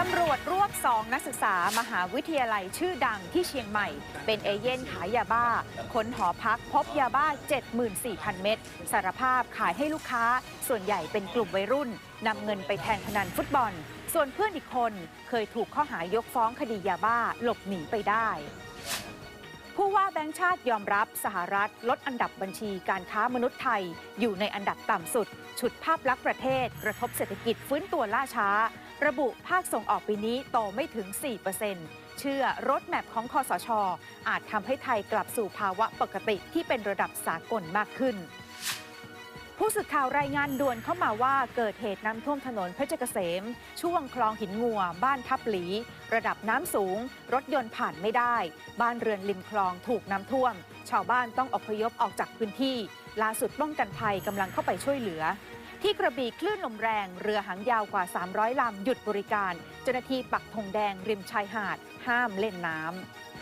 ตำรวจรวบสองนักศึกษามหาวิทยาลัยชื่อดังที่เชียงใหม่ เป็นเอเย่นขายยาบ้า ค้นหอพักพบยาบ้า 74,000 เม็ดสารภาพขายให้ลูกค้า ส่วนใหญ่เป็นกลุ่มวัยรุ่นนำเงินไปแทงพนันฟุตบอล ส่วนเพื่อนอีกคนเคยถูกข้อหายกฟ้องคดียาบ้าหลบหนีไปได้ ผู้ว่าแบงค์ชาติยอมรับสหรัฐลดอันดับบัญชีการค้ามนุษย์ไทย อยู่ในอันดับต่ำสุด ฉุดภาพลักษณ์ประเทศ กระทบเศรษฐกิจฟื้นตัวล่าช้า ระบุภาคส่งออกปีนี้โตไม่ถึง 4%เชื่อรถแมพของคอสช อาจทำให้ไทยกลับสู่ภาวะปกติที่เป็นระดับสากลมากขึ้น ผู้สื่อข่าวรายงานด่วนเข้ามาว่าเกิดเหตุน้ำท่วมถนนเพชรเกษม ช่วงคลองหินงัว บ้านทับหลี ระดับน้ำสูง รถยนต์ผ่านไม่ได้ บ้านเรือนริมคลองถูกน้ำท่วม ชาวบ้านต้องอพยพออกจากพื้นที่ ล่าสุดป้องกันภัยกำลังเข้าไปช่วยเหลือ ที่กระบี่คลื่นลมแรง เรือหางยาวกว่า 300 ลำหยุดบริการ เจ้าหน้าที่ปักธงแดงริมชายหาด ห้ามเล่นน้ำ